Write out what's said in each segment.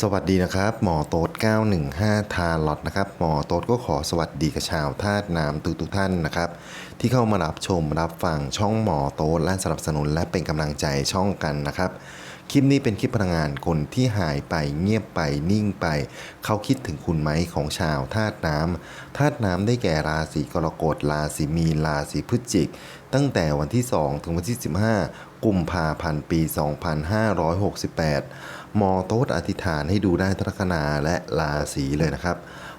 สวัสดีนะครับ หมอโต๊ด915 ทาลอตนะครับ หมอโต๊ดก็ขอสวัสดีกับชาวธาตุน้ำทุกทุกๆท่านนะครับ ที่เข้ามารับชมรับฟังช่องหมอโต๊ดและสนับสนุนและเป็นกำลังใจช่องกันนะครับ คลิปนี้เป็นคลิปพลังงานคนที่หายไปเงียบไปนิ่งไป เขาคิดถึงคุณไหมของชาวธาตุน้ำธาตุน้ำได้แก่ราศีกรกฎราศีมีนราศีพฤศจิก ตั้งแต่วันที่ 2 ถึงวันที่ 15 กุมภาพันธ์ปี 2568ห มอโต๊ดอธิษฐานให้ดูได้ทัคนาและราศีเลยนะครับ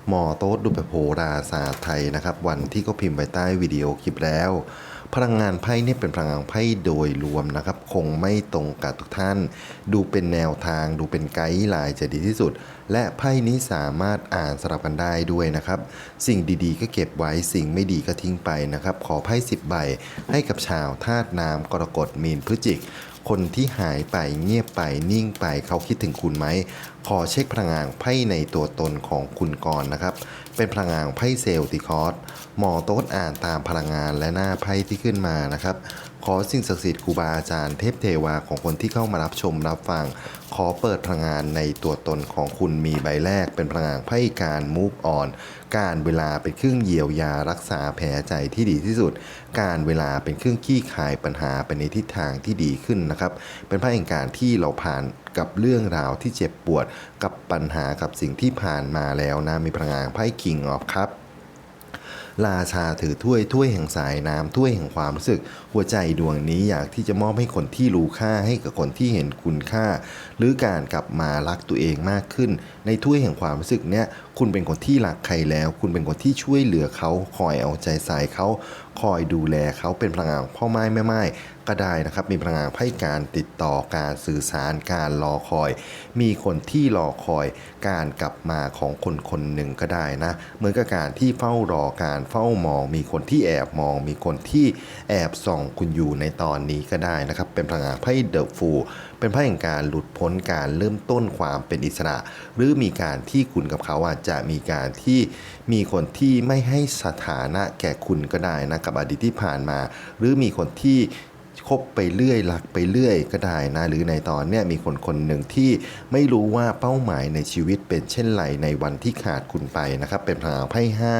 หมอโต๊ดดูแบบโหราศาสตร์ไทยนะครับ วันที่เขาพิมพ์ไว้ใต้วิดีโอคลิปแล้ว พลังงานไพ่เนี่ยเป็นพลังงานไพ่โดยรวมนะครับ คงไม่ตรงกับทุกท่าน ดูเป็นแนวทาง ดูเป็นไกด์ไลน์จะดีที่สุด และไพ่นี้สามารถอ่านสลับกันได้ด้วยนะครับ สิ่งดีๆ ก็เก็บไว้สิ่งไม่ดีก็ทิ้งไปนะครับ ขอไพ่สิบใบให้กับชาวธาตุน้ำกรกฎมีนพฤศจิก คนที่หายไปเงียบไปนิ่งไปเขาคิดถึงคุณไหม ขอเช็คพลังงานไพ่ในตัวตนของคุณก่อนนะครับ เป็นพลังงานไพ่เซลติคอสหมอโต๊ดอ่านตามพลังงานและหน้าไพ่ที่ขึ้นมานะครับ ขอสิ่งศักดิ์สิทธิ์ครูบาอาจารย์เทพเทวาของคนที่เข้ามารับชมรับฟัง ขอเปิดพลังงานในตัวตนของคุณมีใบแรก เป็นพลังงานไพ่การ move on การเวลาเป็นเครื่องเยียวยารักษาแผลใจที่ดีที่สุด การเวลาเป็นเครื่องขี้คายปัญหาไปในทิศทางที่ดีขึ้นนะครับ เป็นไพ่แห่งการที่เราผ่านกับเรื่องราวที่เจ็บปวดกับปัญหากับสิ่งที่ผ่านมาแล้วนะมีพลังงานไพ่คิงออฟครับาชาถือถ้วยถ้วยแห่งสายน้ำถ้วยแห่งความรู้สึก หัวใจดวงนี้อยากที่จะมอบให้คนที่รู้ค่าให้กับคนที่เห็นคุณค่า หรือการกลับมารักตัวเองมากขึ้น ในถ้วยแห่งความรู้สึกเนี้ยคุณเป็นคนที่รักใครแล้ว คุณเป็นคนที่ช่วยเหลือเขาคอยเอาใจใส่เขาคอยดูแลเขาเป็นพลังงานพ่อไม้แม่ไม้ ก็ได้นะครับ มีพลังงานไพ่การติดต่อการสื่อสารการรอคอย มีคนที่รอคอยการกลับมาของคนคนหนึ่งก็ได้นะเหมือนกับการที่เฝ้ารอการเฝ้ามอง มีคนที่แอบมอง มีคนที่แอบส่องคุณอยู่ในตอนนี้ก็ได้นะครับ เป็นพลังงานไพ่เดอะฟูเป็นไพ่แห่งการหลุดพ้นการเริ่มต้นความเป็นอิสระ หรือมีการที่คุณกับเขาอาจจะมีการที่มีคนที่ไม่ให้สถานะแก่คุณก็ได้นะกับอดีตที่ผ่านมา หรือมีคนที่ คบไปเรื่อยรักไปเรื่อยก็ได้นะ หรือในตอนเนี้ยมีคนคนหนึ่งที่ไม่รู้ว่าเป้าหมายในชีวิตเป็นเช่นไรในวันที่ขาดคุณไปนะครับ เป็นพลังไพ่ห้า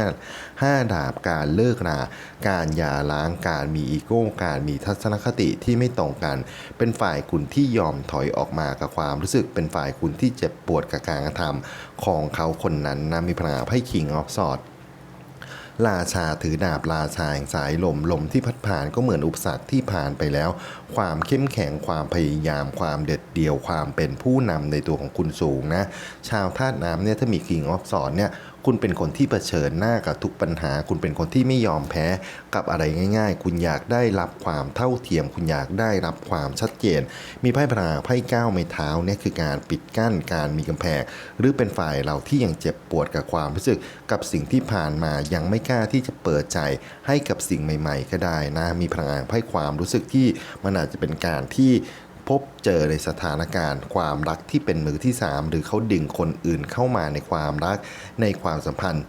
ห้าดาบการเลิกราการหย่าร้างการมีอีโก้การมีทัศนคติที่ไม่ตรงกัน เป็นฝ่ายคุณที่ยอมถอยออกมากับความรู้สึกเป็นฝ่ายคุณที่เจ็บปวดกับการกระทำของเขาคนนั้นนะมีพลังไพ่คิงออฟสอด ราชาถือดาบราชาแห่งสายลมลมที่พัดผ่านก็เหมือนอุปสรรคที่ผ่านไปแล้ว ความเข้มแข็งความพยายามความเด็ดเดี่ยวความเป็นผู้นำในตัวของคุณสูงนะ ชาวธาตุน้ำเนี่ยถ้ามีคิงออฟสอนเนี่ย คุณเป็นคนที่เผชิญหน้ากับทุกปัญหา คุณเป็นคนที่ไม่ยอมแพ้กับอะไรง่าย ๆ คุณอยากได้รับความเท่าเทียม คุณอยากได้รับความชัดเจน มีไพ่พลังไพ่ก้าวไม้เท้าเนี่ยคือการปิดกั้นการมีกำแพง หรือเป็นฝ่ายเราที่ยังเจ็บปวดกับความรู้สึกกับสิ่งที่ผ่านมายังไม่กล้าที่จะเปิดใจให้กับสิ่งใหม่ ๆ ก็ได้นะมีพลังงานไพ่ความรู้สึกที่มันอาจจะเป็นการที่ พบเจอในสถานการณ์ ความรักที่เป็นมือที่สามหรือเขาดึงคนอื่นเข้ามาในความรักในความสัมพันธ์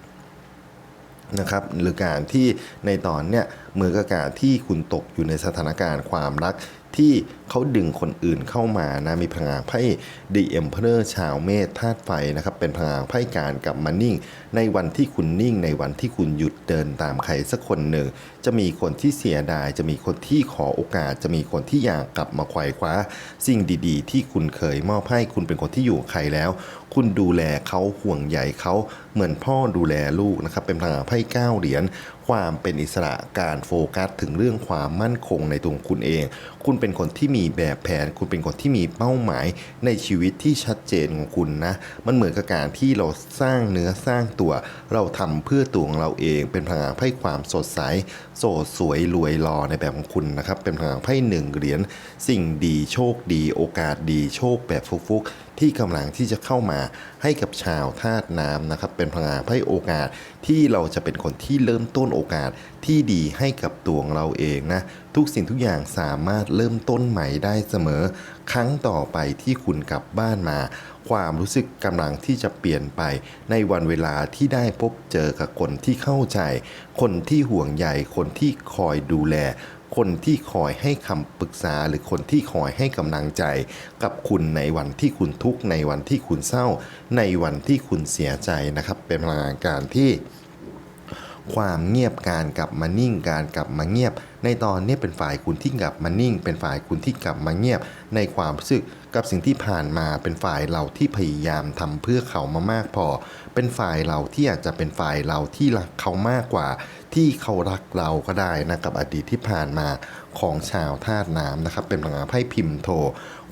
นะครับหรือการที่ในตอนเนี้ยเมือกับการที่คุณตกอยู่ในสถานการณ์ความรัก ที่เขาดึงคนอื่นเข้ามานะมีพลังไพ่ดีเอ็มเพลอร์ชาวเมษธาตุไฟนะครับเป็นพลังไพ่การกลับมานิ่ง ในวันที่คุณนิ่ง ในวันที่คุณหยุดเดินตามใครสักคนหนึ่ง จะมีคนที่เสียดาย จะมีคนที่ขอโอกาส จะมีคนที่อยากกลับมาควายคว้า สิ่งดีๆ ที่คุณเคยมอบให้คุณเป็นคนที่อยู่ใครแล้ว คุณดูแลเขาห่วงใยเขาเหมือนพ่อดูแลลูกนะครับเป็นพลังไพ่เก้าเหรียญ ความเป็นอิสระการโฟกัสถึงเรื่องความมั่นคงในตัวคุณเอง คุณเป็นคนที่มีแบบแผน คุณเป็นคนที่มีเป้าหมายในชีวิตที่ชัดเจนของคุณนะ มันเหมือนกับการที่เราสร้างเนื้อสร้างตัว เราทำเพื่อตัวของเราเอง เป็นพลังให้ความสดใสโสดสวยรวยรอในแบบของคุณนะครับ เป็นพลังไพ่หนึ่งเหรียญสิ่งดีโชคดี โอกาสดีโชคแบบฟุกๆ ที่กำลังที่จะเข้ามาให้กับชาวธาตุน้ำนะครับ เป็นพลังไพ่โอกาสที่เราจะเป็นคนที่เริ่มต้นโอกาสที่ดีให้กับตัวของเราเองนะ ทุกสิ่งทุกอย่างสามารถเริ่มต้นใหม่ได้เสมอ ครั้งต่อไปที่คุณกลับบ้านมา ความรู้สึกกำลังที่จะเปลี่ยนไปในวันเวลาที่ได้พบเจอกับคนที่เข้าใจ คนที่ห่วงใยคนที่คอยดูแล คนที่คอยให้คำปรึกษาหรือคนที่คอยให้กำลังใจ กับคุณในวันที่คุณทุกข์ในวันที่คุณเศร้า ในวันที่คุณเสียใจนะครับ เป็นพลังงานการที่ ความเงียบการกลับมานิ่งการกลับมาเงียบ ในตอนนี้เป็นฝ่ายคุณที่กลับมานิ่ง เป็นฝ่ายคุณที่กลับมาเงียบ ในความรู้สึกกับสิ่งที่ผ่านมาเป็นฝ่ายเราที่พยายามทำเพื่อเขามามากพอ เป็นฝ่ายเราที่อาจจะเป็นฝ่ายเราที่รักเขามากกว่า ที่เขารักเราก็ได้นะกับอดีตที่ผ่านมาของชาวธาตุน้ำนะครับ เป็นพลังงานไพ่พิมพ์โท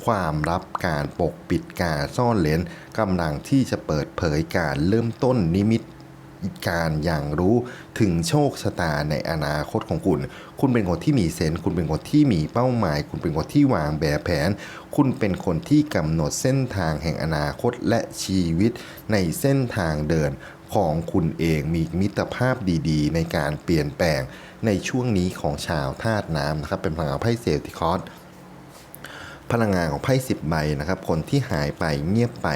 ความลับการปกปิดการซ่อนเลนกำลังที่จะเปิดเผยการเริ่มต้นนิมิต การอย่างรู้ถึงโชคชะตาในอนาคตของคุณ คุณเป็นคนที่มีเซนส์คุณเป็นคนที่มีเป้าหมาย คุณเป็นคนที่วางแบบแผน คุณเป็นคนที่กำหนดเส้นทางแห่งอนาคตและชีวิตในเส้นทางเดินของคุณเองมีมิตรภาพดีๆ ในการเปลี่ยนแปลงในช่วงนี้ของชาวธาตุน้ำนะครับเป็นพลังงานไพ่เซลติคอส พลังงานของไพ่สิบใบนะครับ คนที่หายไปเงียบไป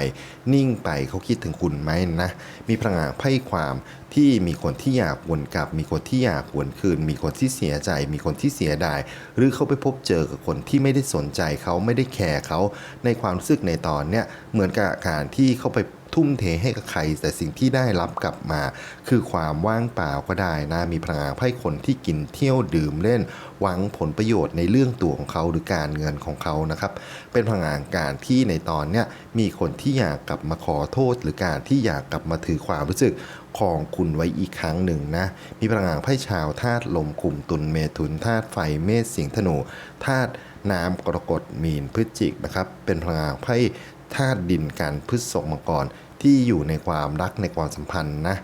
นิ่งไปเขาคิดถึงคุณไหมนะ มีพลังงานไพ่ความที่มีคนที่อยากวนกลับ มีคนที่อยากวนคืน มีคนที่เสียใจ มีคนที่เสียดาย หรือเขาไปพบเจอกับคนที่ไม่ได้สนใจเขาไม่ได้แคร์เขาในความรู้สึกในตอนเนี้ยเหมือนกับการที่เขาไป ทุ่มเทให้กับใคร แต่สิ่งที่ได้รับกลับมา คือความว่างเปล่าก็ได้นะมีพลังงานไพ่คนที่กินเที่ยวดื่มเล่น หวังผลประโยชน์ในเรื่องตัวของเขาหรือการเงินของเขานะครับ เป็นพลังงานการที่ในตอนเนี้ยมีคนที่อยากกลับมาขอโทษ หรือการที่อยากกลับมาถือความรู้สึกของคุณไว้อีกครั้งหนึ่งนะ มีพลังงานไพ่ชาวธาตุลมกลุ่มตุลเมถุนธาตุไฟเมษสิงห์ธนูธาตุน้ำกรกฎมีนพฤศจิกนะครับ เป็นพลังงานไพ่ ธาตุดินกันพฤษภมังกรที่อยู่ในความรักในความสัมพันธ์นะ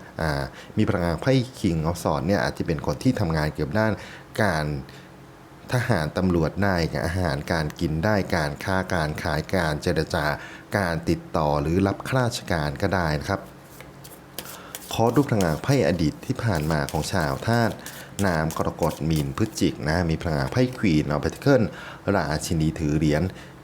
มีพลังงานไพ่คิงเอาสอนเนี่ยอาจจะเป็นคนที่ทำงานเกี่ยวกับด้านการทหารตำรวจได้การอาหารการกินได้การค้าการขายการเจรจาการติดต่อหรือรับข้าราชการก็ได้นะครับขอดูพลังงานไพ่อดีตที่ผ่านมาของชาวธาตุน้ำกรกฎมีนพฤศจิกนะมีพลังงานไพ่ควีนเอาไปเคิลราชินีถือเหรียญ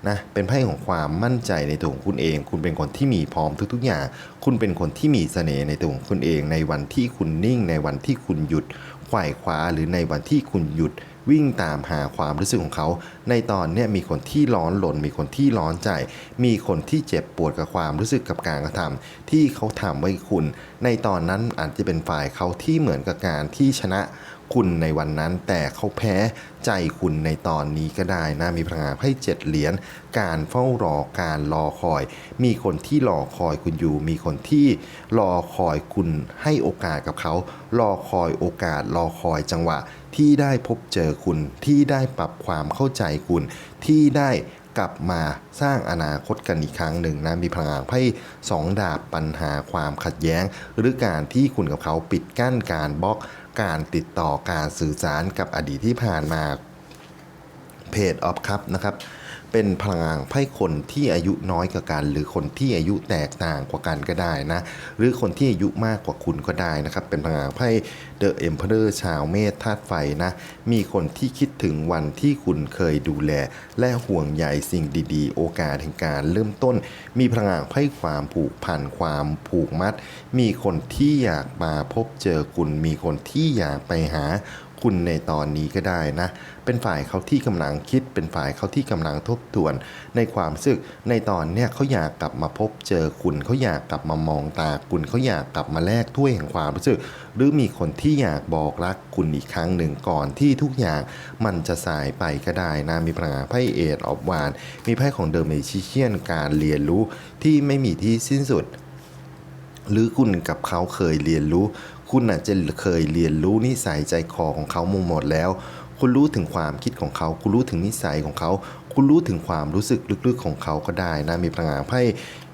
นะเป็นไพ่ของความมั่นใจในตัวของคุณเอง คุณเป็นคนที่มีพร้อมทุกๆอย่าง คุณเป็นคนที่มีเสน่ห์ในตัวของคุณเอง ในวันที่คุณนิ่ง ในวันที่คุณหยุดไขว่คว้าหรือในวันที่คุณหยุดวิ่งตามหาความรู้สึกของเขา ในตอนนี้มีคนที่ร้อนหลนมีคนที่ร้อนใจ มีคนที่เจ็บปวดกับความรู้สึกกับการกระทำที่เขาทำไว้คุณ ในตอนนั้นอาจจะเป็นฝ่ายเขาที่เหมือนกับการที่ชนะ คุณในวันนั้น แต่เขาแพ้ใจคุณในตอนนี้ก็ได้นะมีพลังงานให้เจ็ดเหรียญการเฝ้ารอการรอคอย มีคนที่รอคอยคุณอยู่ มีคนที่รอคอยคุณให้โอกาสกับเขา รอคอยโอกาสรอคอยจังหวะ ที่ได้พบเจอคุณที่ได้ปรับความเข้าใจคุณ ที่ได้กลับมาสร้างอนาคตกันอีกครั้งหนึ่งนะมีพลังงานไพ่สองดาบปัญหาความขัดแย้ง หรือการที่คุณกับเขาปิดกั้นการบล็อก การติดต่อการสื่อสารกับอดีตที่ผ่านมาเพจออฟครับนะครับ เป็นพลังงานไพ่คนที่อายุน้อยกว่ากัน หรือคนที่อายุแตกต่างกว่ากันก็ได้นะ หรือคนที่อายุมากกว่าคุณก็ได้นะครับ เป็นพลังงานไพ่เดอะเอ็มเพอร์ชาวเมธาตุไฟนะ มีคนที่คิดถึงวันที่คุณเคยดูแล และห่วงใยสิ่งดีๆ โอกาสแห่งการเริ่มต้น มีพลังงานไพ่ความผูกพันความผูกมัด มีคนที่อยากมาพบเจอคุณ มีคนที่อยากไปหา คุณในตอนนี้ก็ได้นะ เป็นฝ่ายเขาที่กำลังคิด เป็นฝ่ายเขาที่กำลังทบทวน ในความรู้สึกในตอนเนี้ยเขาอยากกลับมาพบเจอคุณเขาอยากกลับมามองตาคุณเขาอยากกลับมาแลกถ้วยแห่งความรู้สึก หรือมีคนที่อยากบอกรักคุณอีกครั้งหนึ่งก่อนที่ทุกอย่างมันจะสายไปก็ได้นะมีพลังงาไพ่เอทออฟวานมีไพ่ของเดอะเมจิเชียนการเรียนรู้ที่ไม่มีที่สิ้นสุดหรือคุณกับเขาเคยเรียนรู้ คุณอาจจะเคยเรียนรู้นิสัยใจคอของเขามาหมดแล้ว คุณรู้ถึงความคิดของเขา คุณรู้ถึงนิสัยของเขา คุณรู้ถึงความรู้สึกลึกๆของเขาก็ได้นะ มีพลังงานไพ่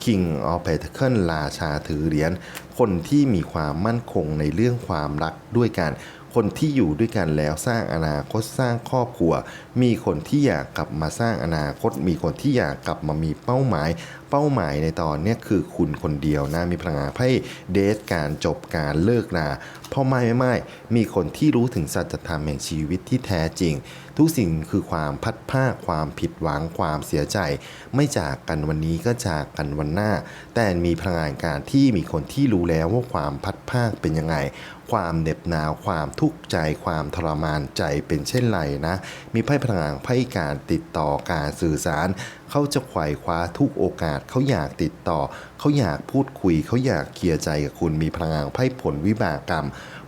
King of Pentacle ราชาถือเหรียญ คนที่มีความมั่นคงในเรื่องความรักด้วยกัน คนที่อยู่ด้วยกันแล้วสร้างอนาคตสร้างครอบครัว มีคนที่อยากกลับมาสร้างอนาคต มีคนที่อยากกลับมามีเป้าหมาย เป้าหมายในตอนนี้คือคุณคนเดียวนะมีพลังงานไพ่เดทการจบการเลิกราเพราะไม่ไม่ไม่มีคนที่รู้ถึงสัจธรรมแห่งชีวิตที่แท้จริง ทุกสิ่งคือความพัดภาความผิดหวังความเสียใจ ไม่จากกันวันนี้ก็จากกันวันหน้า แต่มีพลังงานการที่มีคนที่รู้แล้วว่าความพัดภาเป็นยังไง ความเหน็บหนาวความทุกข์ใจความทรมานใจเป็นเช่นไรนะ มีไพ่พลังไพ่การติดต่อการสื่อสาร เขาจะไขว่คว้าทุกโอกาสเขาอยากติดต่อ เขาอยากพูดคุย เขาอยากเคลียร์ใจกับคุณมีพลังไพ่ผลวิบากกรรม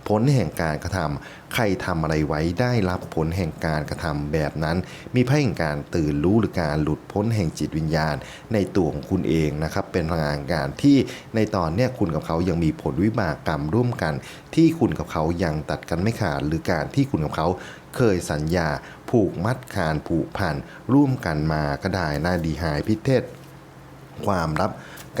ผลแห่งการกระทำใครทำอะไรไว้ได้รับผลแห่งการกระทำแบบนั้น มีไพ่แห่งการตื่นรู้หรือการหลุดพ้นแห่งจิตวิญญาณ ในตัวของคุณเองนะครับ เป็นพลังงานการที่ในตอนเนี้ยคุณกับเขายังมีผลวิบากกรรมร่วมกัน ที่คุณกับเขายังตัดกันไม่ขาดหรือการที่คุณกับเขาเคยสัญญา ผูกมัดคานผูกพันร่วมกันมาก็ได้น่าดีหายพิเทศ ความลับ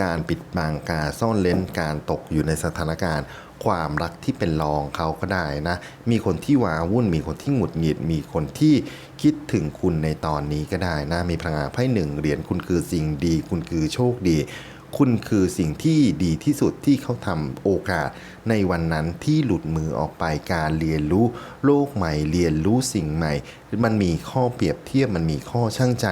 การปิดบังการซ่อนเล้นการตกอยู่ในสถานการณ์ ความรักที่เป็นรองเขาก็ได้นะ มีคนที่ว้าวุ่น มีคนที่หงุดหงิด มีคนที่คิดถึงคุณในตอนนี้ก็ได้นะ มีพลังงานไพ่หนึ่งเหรียญคุณคือสิ่งดี คุณคือโชคดี คุณคือสิ่งที่ดีที่สุดที่เขาทำโอกาส ในวันนั้นที่หลุดมือออกไปการเรียนรู้โลกใหม่ เรียนรู้สิ่งใหม่ มันมีข้อเปรียบเทียบมันมีข้อช่างใจ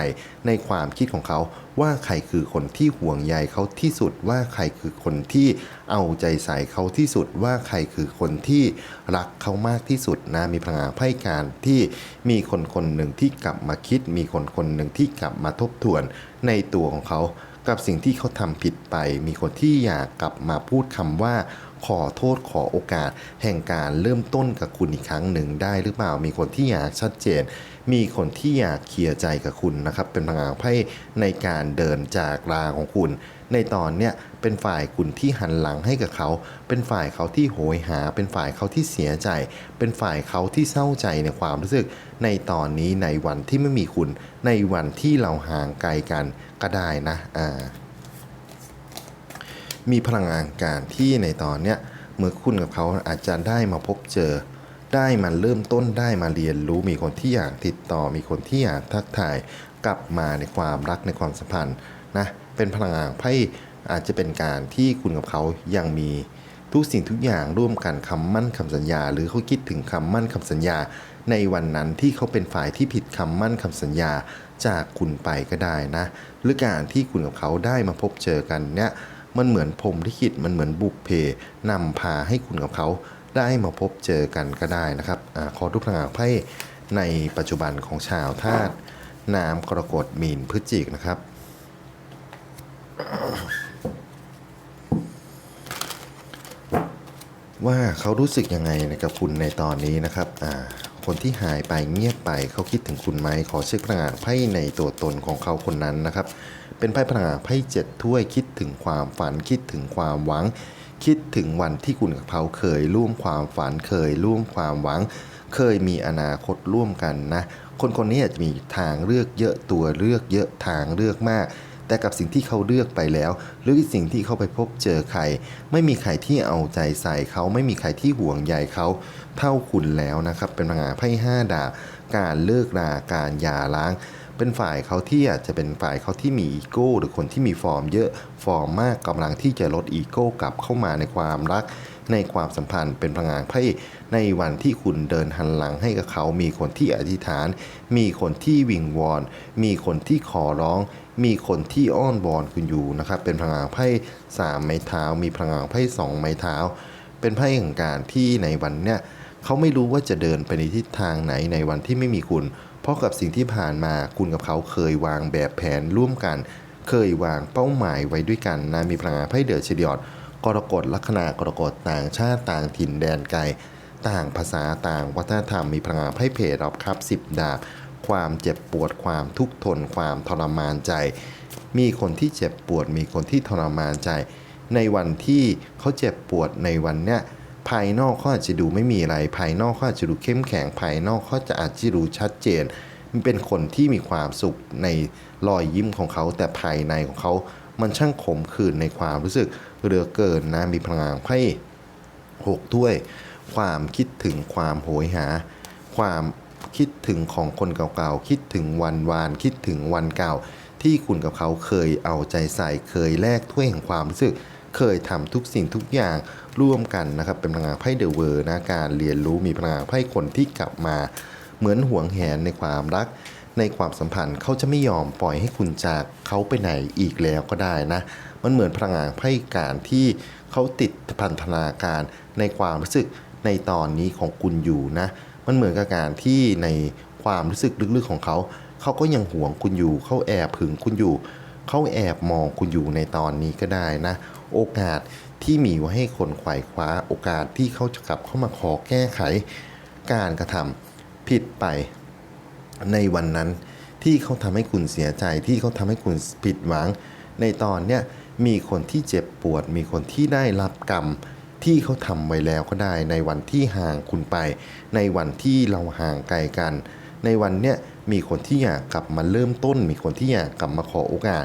ในความคิดของเขาว่าใครคือคนที่ห่วงใยเขาที่สุดว่าใครคือคนที่เอาใจใส่เขาที่สุดว่าใครคือคนที่รักเขามากที่สุดนะมีพลังงานไพ่การที่มีคนคนหนึ่งที่กลับมาคิด มีคนคนหนึ่งที่กลับมาทบทวนในตัวของเขา กับสิ่งที่เขาทำผิดไป มีคนที่อยากกลับมาพูดคำว่า ขอโทษขอโอกาส แห่งการเริ่มต้นกับคุณอีกครั้งหนึ่งได้หรือเปล่ามีคนที่อยากชัดเจน มีคนที่อยากเคลียร์ใจกับคุณนะครับ เป็นพลังงานไพ่ในการเดินจากลาของคุณ ในตอนเนี้ยเป็นฝ่ายคุณที่หันหลังให้กับเขา เป็นฝ่ายเขาที่โหยหา เป็นฝ่ายเขาที่เสียใจ เป็นฝ่ายเขาที่เศร้าใจในความรู้สึก ในตอนนี้ในวันที่ไม่มีคุณ ในวันที่เราห่างไกลกันก็ได้นะอ่า มีพลังงานการที่ในตอนเนี้ยเมื่อคุณกับเขาอาจจะได้มาพบเจอ ได้มาเริ่มต้นได้มาเรียนรู้มีคนที่อยากติดต่อ มีคนที่อยากทักทายกลับมาในความรักในความสัมพันธ์นะเป็นพลังงานไพ่อาจจะเป็นการที่คุณกับเขายังมีทุกสิ่งทุกอย่างร่วมกันคำมั่นคำสัญญา หรือเขาคิดถึงคำมั่นคำสัญญา ในวันนั้นที่เขาเป็นฝ่ายที่ผิดคำมั่นคำสัญญาจากคุณไปก็ได้นะ หรือการที่คุณกับเขาได้มาพบเจอกันเนี่ย มันเหมือนพรหมลิขิตมันเหมือนบุพเพนำพาให้คุณกับเขาได้มาพบเจอกันก็ได้นะครับอขอทุกพลังงาไพ่ในปัจจุบันของชาวธาตุน้ำกรกฎมีนพฤศจิกนะครับ ว่าเขารู้สึกยังไงกับคุณในตอนนี้นะครับอ่าคนที่หายไปเงียบไปเขาคิดถึงคุณไหมขอเช็คพลังงานไพ่ในตัวตนของเขาคนนั้นนะครับ เป็นไพ่พลังงาไพ่เจ็ดถ้วยคิดถึงความฝันคิดถึงความหวัง คิดถึงวันที่คุณกับเขาเคยร่วมความฝันเคยร่วมความหวัง เคยมีอนาคตร่วมกันนะ คนคนนี้อาจจะมีทางเลือกเยอะตัวเลือกเยอะทางเลือกมากแต่กับสิ่งที่เขาเลือกไปแล้ว หรือสิ่งที่เขาไปพบเจอใคร ไม่มีใครที่เอาใจใส่เขาไม่มีใครที่ห่วงใยเขาเท่าคุณแล้วนะครับ เป็นพลังงานไพ่ห้าดาบการเลิกราการหย่าร้าง เป็นฝ่ายเขาที่อาจจะเป็นฝ่ายเขาที่มีอีโก้หรือคนที่มีฟอร์มเยอะฟอร์มมากกำลังที่จะลดอีโก้กลับเข้ามาในความรัก ในความสัมพันธ์เป็นพลังงานไพ่ในวันที่คุณเดินหันหลังให้กับเขา มีคนที่อธิษฐาน มีคนที่วิงวอน มีคนที่ขอร้อง มีคนที่อ้อนวอนคุณอยู่นะครับเป็นพลังงานไพ่สามไม้เท้า มีพลังงานไพ่สองไม้เท้า เป็นไพ่แห่งการที่ในวันเนี้ยเขาไม่รู้ว่าจะเดินไปในทิศทางไหนในวันที่ไม่มีคุณเราะกับสิ่งที่ผ่านมาคุณกับเขาเคยวางแบบแผนร่วมกัน เคยวางเป้าหมายไว้ด้วยกันนะมีพลังงานไพ่เดือดเฉลียดกรกฎลัคนากรกฎต่างชาติต่างถิ่นแดนไกล ต่างภาษาต่างวัฒนธรรมมีพลังงานไพ่เพรับครับสิบดาบ ความเจ็บปวดความทุกข์ทนความทรมานใจ มีคนที่เจ็บปวดมีคนที่ทรมานใจ ในวันที่เขาเจ็บปวดในวันเนี้ย ภายนอกเขาอาจจะดูไม่มีอะไร ภายนอกเขาอาจจะดูเข้มแข็งภายนอกเขาจะอาจจะดูชัดเจน มันเป็นคนที่มีความสุขในรอยยิ้มของเขา แต่ภายในของเขา มันช่างขมขื่นในความรู้สึกเหลือเกินนะมีพลังงานไพ่หกถ้วย ความคิดถึงความโหยหา ความคิดถึงของคนเก่าๆ คิดถึงวันวาน คิดถึงวันเก่า ที่คุณกับเขาเคยเอาใจใส่เคยแลกถ้วยแห่งความรู้สึก เคยทำทุกสิ่งทุกอย่างร่วมกันนะครับเป็นพลังงานไพ่เดอะเวอร์นะการเรียนรู้มีพลังงานไพ่คนที่กลับมาเหมือนห่วงแหนในความรัก ในความสัมพันธ์เขาจะไม่ยอมปล่อยให้คุณจากเขาไปไหนอีกแล้วก็ได้นะ มันเหมือนพลังงานไพ่การที่เขาติดพันธนาการในความรู้สึกในตอนนี้ของคุณอยู่นะ มันเหมือนกับการที่ในความรู้สึกลึกๆของเขา เขาก็ยังห่วงคุณอยู่ เขาแอบหึงคุณอยู่ เขาแอบมองคุณอยู่ในตอนนี้ก็ได้นะ โอกาสที่มีไว้ให้คนไขว่คว้าโอกาสที่เขาจะกลับเข้ามาขอแก้ไขการกระทำผิดไปในวันนั้น ที่เขาทำให้คุณเสียใจที่เขาทำให้คุณผิดหวัง ในตอนเนี้ยมีคนที่เจ็บปวด มีคนที่ได้รับกรรมที่เขาทำไว้แล้วก็ได้ ในวันที่ห่างคุณไป ในวันที่เราห่างไกลกัน ในวันเนี้ยมีคนที่อยากกลับมาเริ่มต้น มีคนที่อยากกลับมาขอโอกาส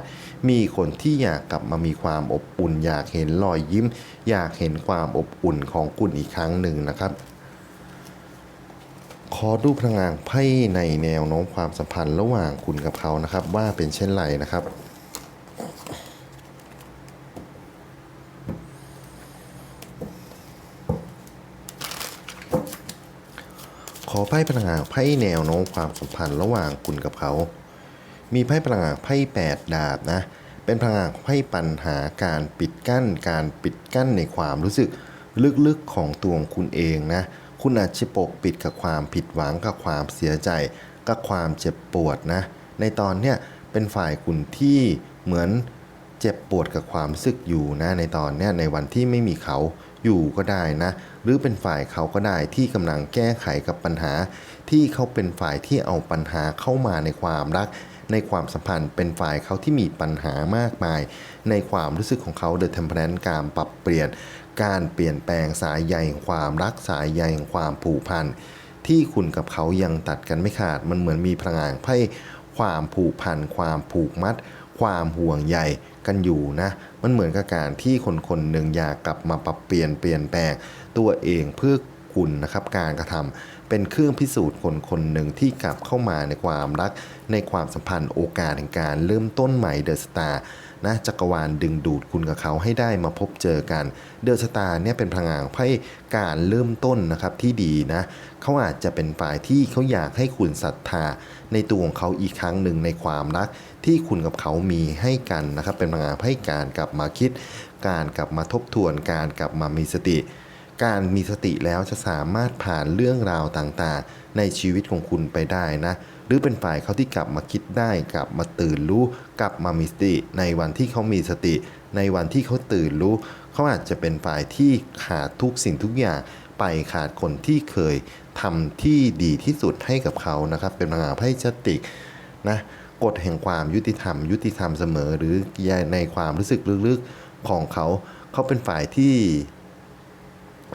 มีคนที่อยากกลับมามีความอบอุ่น อยากเห็นรอยยิ้ม อยากเห็นความอบอุ่นของคุณอีกครั้งหนึ่งนะครับขอดูพลังงานไพ่ในแนวโน้มความสัมพันธ์ระหว่างคุณกับเขานะครับ ว่าเป็นเช่นไรนะครับ ขอไพ่พลังงานไพ่แนวโน้มความสัมพันธ์ระหว่างคุณกับเขา มีไพ่พลังงานไพ่แปดดาบนะ เป็นพลังงานไพ่ปัญหาการปิดกั้น การปิดกั้นในความรู้สึกลึกๆของตัวของคุณเองนะ คุณอาจจะปกปิดกับความผิดหวังกับความเสียใจกับความเจ็บปวดนะ ในตอนเนี้ยเป็นฝ่ายคุณที่เหมือนเจ็บปวดกับความรู้สึกอยู่นะ ในตอนเนี้ยในวันที่ไม่มีเขาอยู่ก็ได้นะ หรือเป็นฝ่ายเขาก็ได้ที่กำลังแก้ไขกับปัญหา ที่เขาเป็นฝ่ายที่เอาปัญหาเข้ามาในความรัก ในความสัมพันธ์เป็นฝ่ายเขาที่มีปัญหามากมาย ในความรู้สึกของเขาเด e ะเทมเพลนการปรับเปลี่ยน การเปลี่ยนแปลงสายใยแห่งความรักสายใยแห่งความผูกพันที่คุณกับเขายังตัดกันไม่ขาดมันเหมือนมีพลังงานไพ่ความผูกพันความผูกมัด ความห่วงใยกันอยู่นะ มันเหมือนกับการที่คนคนหนึ่งอยากกลับมาปรับเปลี่ยนเปลี่ยนแปลงตัวเองเพื่อคุณนะครับการกระทำ เป็นเครื่องพิสูจน์คนคนหนึ่งที่กลับเข้ามาในความรัก ในความสัมพันธ์โอกาสแห่งการเริ่มต้นใหม่เดอะสตาร์นะจักรวาลดึงดูดคุณกับเขาให้ได้มาพบเจอกัน เดอะสตาร์เนี่ยเป็นพลังงานไพ่การเริ่มต้นนะครับที่ดีนะเขาอาจจะเป็นฝ่ายที่เขาอยากให้คุณศรัทธา ในตัวของเขาอีกครั้งหนึ่งในความรัก ที่คุณกับเขามีให้กันนะครับเป็นพลังงานให้การกลับมาคิด การกลับมาทบทวนการกลับมามีสติ การมีสติแล้วจะสามารถผ่านเรื่องราวต่างๆ ในชีวิตของคุณไปได้นะ หรือเป็นฝ่ายเขาที่กลับมาคิดได้ กลับมาตื่นรู้ กลับมามีสติ ในวันที่เขามีสติ ในวันที่เขาตื่นรู้เขาอาจจะเป็นฝ่ายที่ขาดทุกสิ่งทุกอย่างไปขาดคนที่เคยทำที่ดีที่สุดให้กับเขานะครับ เป็นพลังานไพ่ชติกนะกฎแห่งความยุติธรรม ยุติธรรมเสมอ หรือในความรู้สึกลึกๆของเขา เขาเป็นฝ่ายที่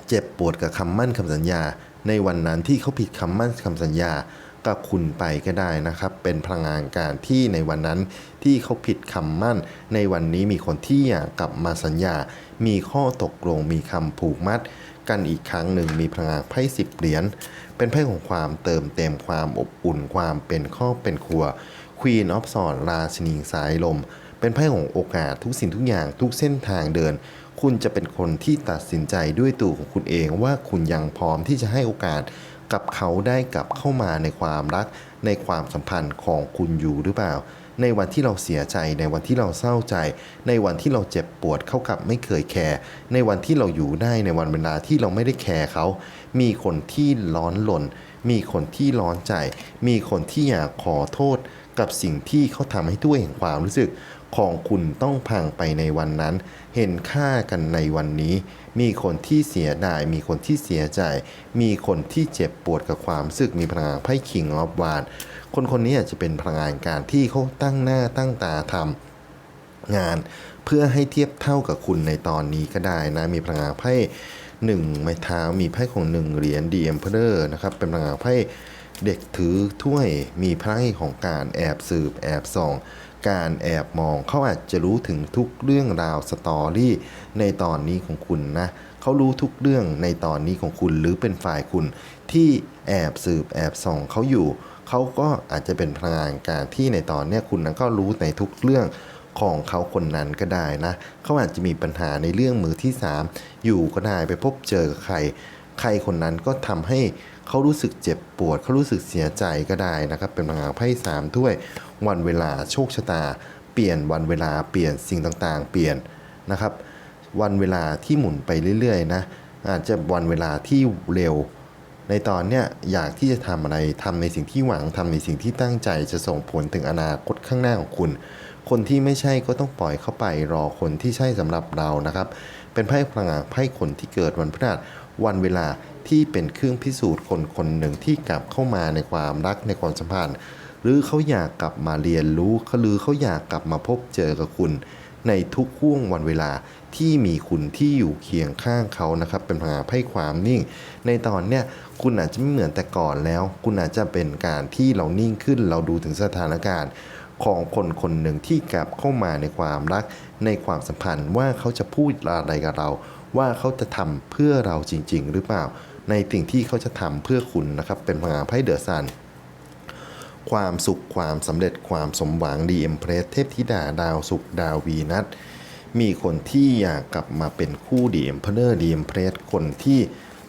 เจ็บปวดกับคำมั่นคำสัญญา ในวันนั้นที่เขาผิดคำมั่นคำสัญญากับคุณไปก็ได้นะครับ เป็นพลังงานการที่ในวันนั้นที่เขาผิดคำมั่น ในวันนี้มีคนที่อยากกลับมาสัญญา มีข้อตกลงมีคำผูกมัด กันอีกครั้งหนึ่งมีพลังงานไพ่สิบเหรียญเป็นไพ่ของความเติมเต็มความอบอุ่นความเป็นครอบเป็นครัว Queen of s w o r d ราชินีสายลม เป็นไพ่ของโอกาสทุกสิ่งทุกอย่างทุกเส้นทางเดิน คุณจะเป็นคนที่ตัดสินใจด้วยตัวของคุณเองว่าคุณยังพร้อมที่จะให้โอกาสกับเขาได้กลับเข้ามาในความรัก ในความสัมพันธ์ของคุณอยู่หรือเปล่า ในวันที่เราเสียใจในวันที่เราเศร้าใจ ในวันที่เราเจ็บปวดเขากลับไม่เคยแคร์ในวันที่เราอยู่ได้ในวันเวลาที่เราไม่ได้แคร์เขา มีคนที่ร้อนหล่น มีคนที่ร้อนใจ มีคนที่อยากขอโทษกับสิ่งที่เขาทำให้ด้วยแห่งความรู้สึก ของคุณต้องพังไปในวันนั้น เห็นค่ากันในวันนี้ มีคนที่เสียดาย มีคนที่เสียใจ มีคนที่เจ็บปวดกับความรู้สึกมีพลังงานไพ่คิงออฟวานคนคนนี้อาจจะเป็นพลังงานการที่เขาตั้งหน้าตั้งตาทำงานเพื่อให้เทียบเท่ากับคุณในตอนนี้ก็ได้นะ มีพลังงานไพ่หนึ่งไม้เท้ามีไพ่ของหนึ่งเหรียญดีเอ็มเพอร์นะครับเป็นพลังงานไพ่เด็กถือถ้วยมีไพ่ของการแอบสืบแอบส่อง การแอบมองเขาอาจจะรู้ถึงทุกเรื่องราวสตอรี่ในตอนนี้ของคุณนะเขารู้ทุกเรื่องในตอนนี้ของคุณหรือเป็นฝ่ายคุณ ที่แอบสืบแอบส่องเขาอยู่เขาก็อาจจะเป็นพลังงานการที่ในตอนนี้คุณนั้นก็รู้ในทุกเรื่องของเขาคนนั้นก็ได้นะเขาอาจจะมีปัญหาในเรื่องมือที่สามอยู่ก็ได้ไปพบเจอกับใคร ใครคนนั้นก็ทำให้เขารู้สึกเจ็บปวดเขารู้สึกเสียใจก็ได้นะครับ เป็นพลังงานไพ่สามถ้วย วันเวลาโชคชะตา เปลี่ยนวันเวลาเปลี่ยนสิ่งต่างๆ เปลี่ยนนะครับ วันเวลาที่หมุนไปเรื่อยๆนะอาจจะวันเวลาที่เร็ว ในตอนเนี้ยอยากที่จะทำอะไรทำในสิ่งที่หวังทำในสิ่งที่ตั้งใจจะส่งผลถึงอนาคตข้างหน้าของคุณ คนที่ไม่ใช่ก็ต้องปล่อยเข้าไปรอคนที่ใช่สำหรับเรานะครับ เป็นไพ่พลังงานไพ่คนที่เกิดวันพฤหัสวันเวลาที่เป็นเครื่องพิสูจน์คนคนหนึ่งที่กลับเข้ามาในความรักในความสัมพันธ์ หรือเขาอยากกลับมาเรียนรู้หรือเขาอยากกลับมาพบเจอกับคุณ ในทุกห่วงวันเวลาที่มีคุณที่อยู่เคียงข้างเขานะครับ เป็นพลังงานไพ่ความนิ่ง ในตอนเนี้ยคุณอาจจะไม่เหมือนแต่ก่อนแล้ว คุณอาจจะเป็นการที่เรานิ่งขึ้น เราดูถึงสถานการณ์ของคนคนหนึ่งที่กลับเข้ามาในความรัก ในความสัมพันธ์ว่าเขาจะพูดอะไรกับเรา ว่าเขาจะทำเพื่อเราจริง ๆ หรือเปล่า ในสิ่งที่เขาจะทำเพื่อคุณนะครับ เป็นพลังงานไพ่เดอะซัน ความสุขความสำเร็จความสมหวังดีเอ็มเพรสเทพธิดาดาวสุขดาววีนัสมีคนที่อยากกลับมาเป็นคู่ดีเอ็มเพเนอร์ดีเอ็มเพรสคนที่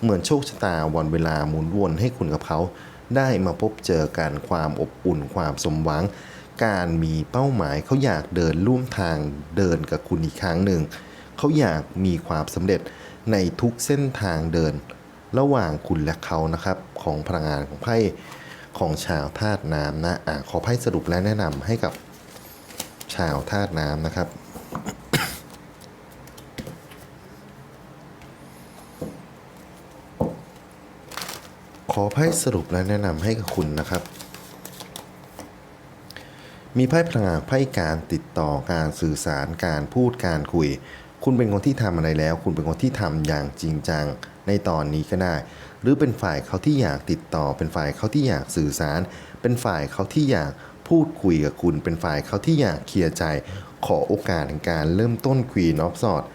เหมือนโชคชะตาวันเวลาหมุนวนให้คุณกับเขา ได้มาพบเจอกันความอบอุ่นความสมหวัง การมีเป้าหมายเขาอยากเดินร่วมทางเดินกับคุณอีกครั้งหนึ่งเขาอยากมีความสำเร็จในทุกเส้นทางเดิน ระหว่างคุณและเขานะครับ ของพลังงานของไพ่ ของชาวธาตุน้ำนะอะขอไพ่สรุปและแนะนำให้กับชาวธาตุน้ำนะครับขอไพ่สรุปและแนะนำให้กับคุณนะครับ มีไพ่พลังงานไพ่การติดต่อการสื่อสารการพูดการคุย คุณเป็นคนที่ทำอะไรแล้ว คุณเป็นคนที่ทำอย่างจริงจัง ในตอนนี้ก็ได้ หรือเป็นฝ่ายเขาที่อยากติดต่อ เป็นฝ่ายเขาที่อยากสื่อสาร เป็นฝ่ายเขาที่อยากพูดคุยกับคุณ เป็นฝ่ายเขาที่อยากเคลียร์ใจ ขอโอกาสในการเริ่มต้น Queen of Swords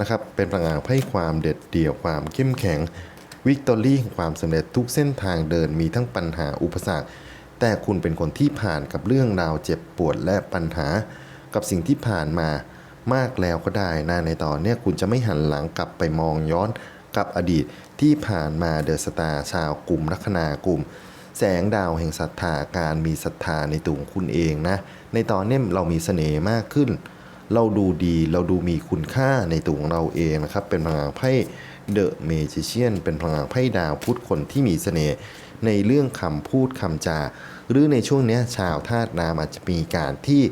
นะครับเป็นพลังงานไพ่ความเด็ดเดี่ยวความเข้มแข็งวิกตอรี่แห่งความสำเร็จทุกเส้นทางเดินมีทั้งปัญหาอุปสรรค แต่คุณเป็นคนที่ผ่านกับเรื่องราวเจ็บปวดและปัญหา กับสิ่งที่ผ่านมามากแล้วก็ได้นะในตอนนี้คุณจะไม่หันหลังกลับไปมองย้อน กับอดีตที่ผ่านมาเดอะสตาร์ชาวกลุ่มลัคนากลุ่ม แสงดาวแห่งศรัทธาการมีศรัทธาในตัวของคุณเองนะ ในตอนเนี้เรามีเสน่ห์มากขึ้น เราดูดีเราดูมีคุณค่าในตัวของเราเองนะครับ เป็นพลังงานไพ่เดอะเมจิเชียนเป็นพลังงานไพ่ดาวพุธคนที่มีเสน่ห์ในเรื่องคำพูดคำจา หรือในช่วงนี้ชาวธาตุน้ำอาจจะมีการที่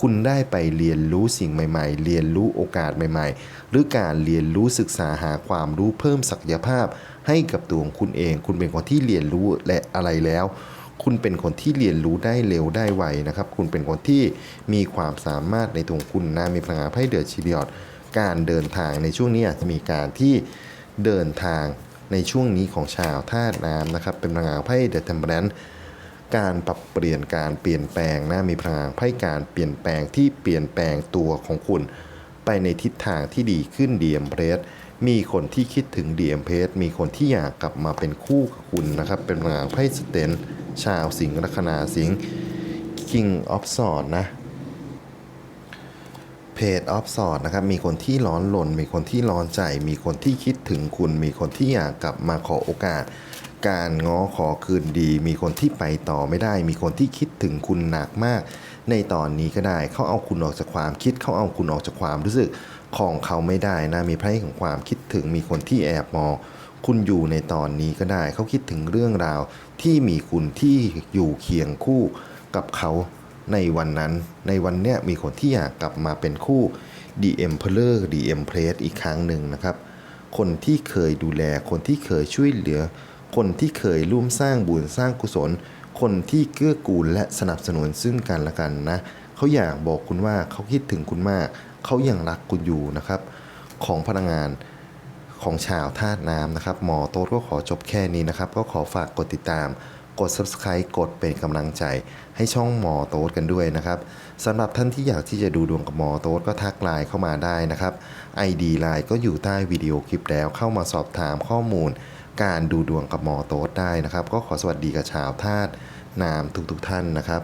คุณได้ไปเรียนรู้สิ่งใหม่ ๆ เรียนรู้โอกาสใหม่ ๆ หรือการเรียนรู้ศึกษาหาความรู้เพิ่มศักยภาพ ให้กับตัวของคุณเอง คุณเป็นคนที่เรียนรู้และอะไรแล้ว คุณเป็นคนที่เรียนรู้ได้เร็วได้ไวนะครับ คุณเป็นคนที่มีความสามารถในตัวของคุณนะมีพลังงานไพ่เดือดชิเดียดการเดินทางในช่วงนี้อาจจะมีการที่เดินทางในช่วงนี้ของชาวธาตุน้ำนะครับ เป็นพลังงานไพ่เดือดเทมเปอร์ การปรับเปลี่ยนการเปลี่ยนแปลงนะมีพลังไพ่การเปลี่ยนแปลงที่เปลี่ยนแปลงตัวของคุณ ไปในทิศทางที่ดีขึ้นดีเอ็มเพรสมีคนที่คิดถึงดีเอ็มเพรสมีคนที่อยากกลับมาเป็นคู่กับคุณนะครับ เป็นพลังานไพ่สเตนชาวสิงห์ลัคนาสิงห์ King of s w o r d นะเพจออฟสอดนะครับมีคนที่ร้อนหลนมีคนที่ร้อนใจ มีคนที่คิดถึงคุณ มีคนที่อยากกลับมาขอโอกาส การง้อขอคืนดี มีคนที่ไปต่อไม่ได้ มีคนที่คิดถึงคุณหนักมาก ในตอนนี้ก็ได้เขาเอาคุณออกจากความคิดเขาเอาคุณออกจากความรู้สึกของเขาไม่ได้นะมีไพ่ของความคิดถึงมีคนที่แอบมองคุณอยู่ในตอนนี้ก็ได้ เขาคิดถึงเรื่องราวที่มีคุณที่อยู่เคียงคู่กับเขาในวันนั้น ในวันเนี้ยมีคนที่อยากกลับมาเป็นคู่ The Emperor The Empress อีกครั้งหนึ่งนะครับ คนที่เคยดูแลคนที่เคยช่วยเหลือ คนที่เคยร่วมสร้างบุญสร้างกุศล คนที่เกื้อกูลและสนับสนุนซึ่งกันและกันนะเขาอยากบอกคุณว่าเขาคิดถึงคุณมาก เขายังรักคุณอยู่นะครับ ของพลังงานของชาวธาตุน้ำนะครับ หมอโต๊ดก็ขอจบแค่นี้นะครับ ก็ขอฝากกดติดตาม กด subscribe กดเป็นกำลังใจ ให้ช่องหมอโต๊ดกันด้วยนะครับสำหรับท่านที่อยากที่จะดูดวงกับหมอโต๊ดก็ทักไลน์เข้ามาได้นะครับ ID ไลน์ก็อยู่ใต้วิดีโอคลิปแล้วเข้ามาสอบถามข้อมูล การดูดวงกับหมอโต๊ดได้นะครับ ก็ขอสวัสดีกับชาวธาตุน้ำทุกๆท่านนะครับ